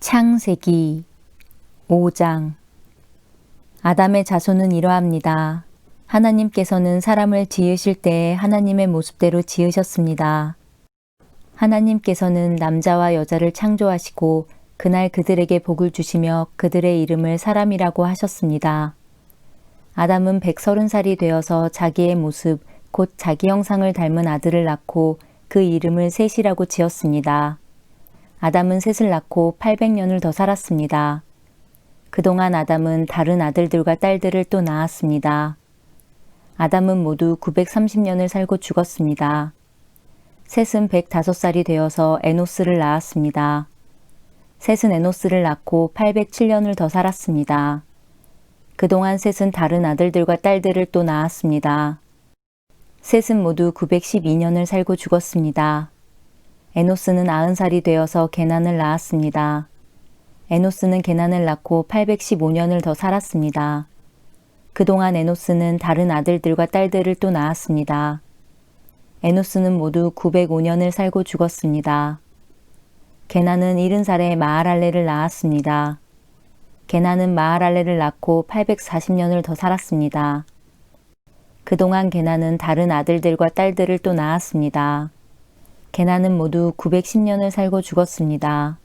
창세기 5장 아담의 자손은 이러합니다. 하나님께서는 사람을 지으실 때에 하나님의 모습대로 지으셨습니다. 하나님께서는 남자와 여자를 창조하시고 그날 그들에게 복을 주시며 그들의 이름을 사람이라고 하셨습니다. 아담은 130살이 되어서 자기의 모습, 곧 자기 형상을 닮은 아들을 낳고 그 이름을 셋이라고 지었습니다. 아담은 셋을 낳고 800년을 더 살았습니다. 그동안 아담은 다른 아들들과 딸들을 또 낳았습니다. 아담은 모두 930년을 살고 죽었습니다. 셋은 105살이 되어서 에노스를 낳았습니다. 셋은 에노스를 낳고 807년을 더 살았습니다. 그동안 셋은 다른 아들들과 딸들을 또 낳았습니다. 셋은 모두 912년을 살고 죽었습니다. 에노스는 90살이 되어서 게난을 낳았습니다. 에노스는 게난을 낳고 815년을 더 살았습니다. 그동안 에노스는 다른 아들들과 딸들을 또 낳았습니다. 에노스는 모두 905년을 살고 죽었습니다. 게나는 70살에 마하랄레를 낳았습니다. 게나는 마하랄레를 낳고 840년을 더 살았습니다. 그동안 게나는 다른 아들들과 딸들을 또 낳았습니다. 게나는 모두 910년을 살고 죽었습니다.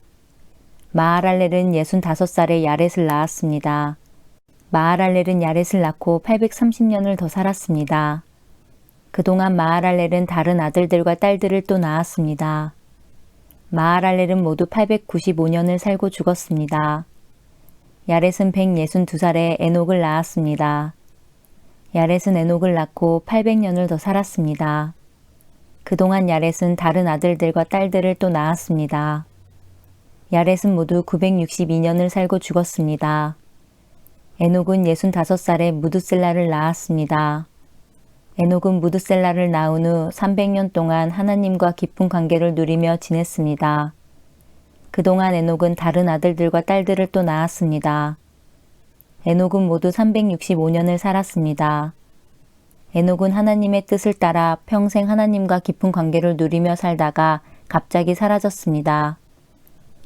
마하랄렐은 65살에 야렛을 낳았습니다. 마하랄렐은 야렛을 낳고 830년을 더 살았습니다. 그동안 마하랄렐은 다른 아들들과 딸들을 또 낳았습니다. 마하랄렐은 모두 895년을 살고 죽었습니다. 야렛은 162살에 에녹을 낳았습니다. 야렛은 에녹을 낳고 800년을 더 살았습니다. 그동안 야렛은 다른 아들들과 딸들을 또 낳았습니다. 야렛은 모두 962년을 살고 죽었습니다. 에녹은 65살에 무드셀라를 낳았습니다. 에녹은 무드셀라를 낳은 후 300년 동안 하나님과 깊은 관계를 누리며 지냈습니다. 그동안 에녹은 다른 아들들과 딸들을 또 낳았습니다. 에녹은 모두 365년을 살았습니다. 에녹은 하나님의 뜻을 따라 평생 하나님과 깊은 관계를 누리며 살다가 갑자기 사라졌습니다.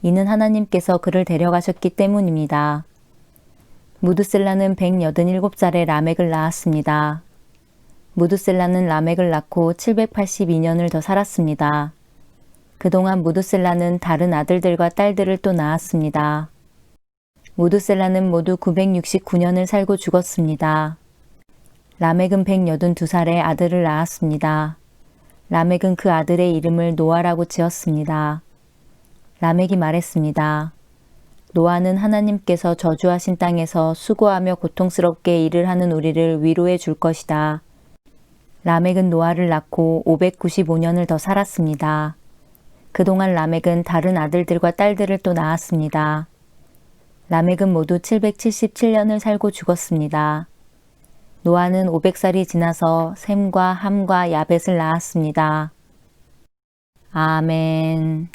이는 하나님께서 그를 데려가셨기 때문입니다. 무드셀라는 187살에 라멕을 낳았습니다. 무드셀라는 라멕을 낳고 782년을 더 살았습니다. 그동안 무드셀라는 다른 아들들과 딸들을 또 낳았습니다. 무드셀라는 모두 969년을 살고 죽었습니다. 라멕은 182살에 아들을 낳았습니다. 라멕은 그 아들의 이름을 노아라고 지었습니다. 라멕이 말했습니다. 노아는 하나님께서 저주하신 땅에서 수고하며 고통스럽게 일을 하는 우리를 위로해 줄 것이다. 라멕은 노아를 낳고 595년을 더 살았습니다. 그동안 라멕은 다른 아들들과 딸들을 또 낳았습니다. 라멕은 모두 777년을 살고 죽었습니다. 노아는 500살이 지나서 샘과 함과 야벳을 낳았습니다. 아멘.